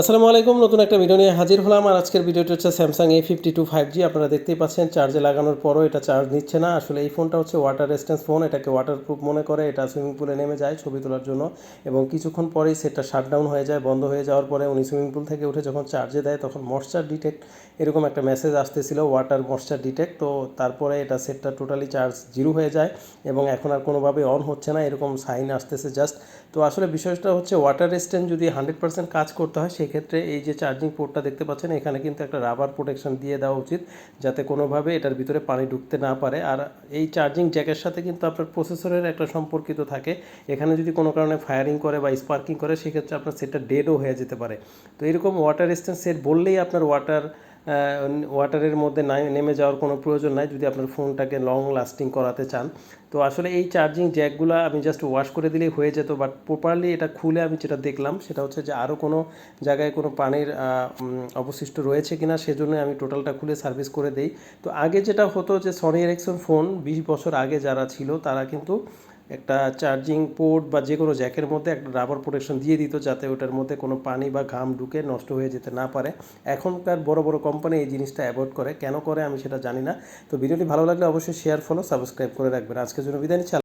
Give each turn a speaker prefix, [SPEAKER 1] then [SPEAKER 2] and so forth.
[SPEAKER 1] আসসালামু আলাইকুম, নতুন একটা ভিডিও নিয়ে হাজির হলাম। আর আজকের ভিডিওটি হচ্ছে Samsung A fifty two five G আপনারা দেখতেই পাচ্ছেন চার্জে লাগানোর পরও এটা চার্জ নিচ্ছে না। আসলে এই ফোনটা হচ্ছে ওয়াটার রেজিস্ট্যান্স ফোন এটাকে ওয়াটারপ্রুফ মনে করে, এটা সুইমিং পুলে নেমে যায় ছবি তোলার জন্য। এবং কিছুক্ষণ পরেই সেটটা শাটডাউন হয়ে যায়, বন্ধ হয়ে যাওয়ার পরে উনি সুইমিং পুল থেকে উঠে যখন চার্জে দেয়, তখন ময়শ্চার ডিটেক্ট এরকম একটা মেসেজ আসতেছিল ওয়াটার ময়শ্চার ডিটেক্ট তো তারপরে এটা সেটটা টোটালি চার্জ জিরো হয়ে যায় এবং এখন আর কোনোভাবে অন হচ্ছে না, এরকম সাইন আসতেছে জাস্ট তো আসলে বিষয়টা হচ্ছে ওয়াটার রেজিস্ট্যান্ট যদি হান্ড্রেড পার্সেন্ট কাজ করতে হয় সেক্ষেত্রে এই যে চার্জিং পোর্টটা দেখতে পাচ্ছেন, এখানে কিন্তু একটা রাবার প্রোটেকশন দিয়ে দেওয়া উচিত, যাতে কোনোভাবে এটার ভিতরে পানি ঢুকতে না পারে। আর এই চার্জিং জ্যাকের সাথে কিন্তু আপনার প্রসেসরের একটা সম্পর্কিত থাকে। এখানে যদি কোনো কারণে ফায়ারিং করে বা স্পার্কিং করে, সেক্ষেত্রে আপনার সেটটা ডেডও হয়ে যেতে পারে। তো এরকম ওয়াটার রেজিস্ট্যান্ট সেট বললেই আপনার ওয়াটার ওয়াটারের মধ্যে নেমে যাওয়ার কোনো প্রয়োজন নাই যদি আপনার ফোনটাকে লং লাস্টিং করাতে চান। তো আসলে এই চার্জিং জ্যাকগুলো আমি জাস্ট ওয়াশ করে দিলেই হয়ে যেত বাট প্রপারলি এটা খুলে আমি যেটা দেখলাম সেটা হচ্ছে যে আরও কোনো জায়গায় কোনো পানির অবশিষ্ট রয়েছে কিনা সেজন্য আমি টোটালটা খুলে সার্ভিস করে দেই। তো আগে যেটা হতো যে সনি এরিকসন ফোন বিশ বছর আগে যারা ছিল তারা কিন্তু একটা চার্জিং পোর্ট বা যে কোনো জ্যাকের মধ্যে একটা রাবার প্রোটেকশন দিয়ে দিত যাতে ওটার মধ্যে কোনো পানি বা ঘাম ঢুকে নষ্ট হয়ে যেতে না পারে। এখনকার বড় বড় কোম্পানি এই জিনিসটা অ্যাভয়েড করে। কেন করে আমি সেটা জানি না। তো ভিডিওটি ভালো লাগলে অবশ্যই শেয়ার ফলো সাবস্ক্রাইব করে রাখবেন। আজকের জন্য বিদায় নিচ্ছি।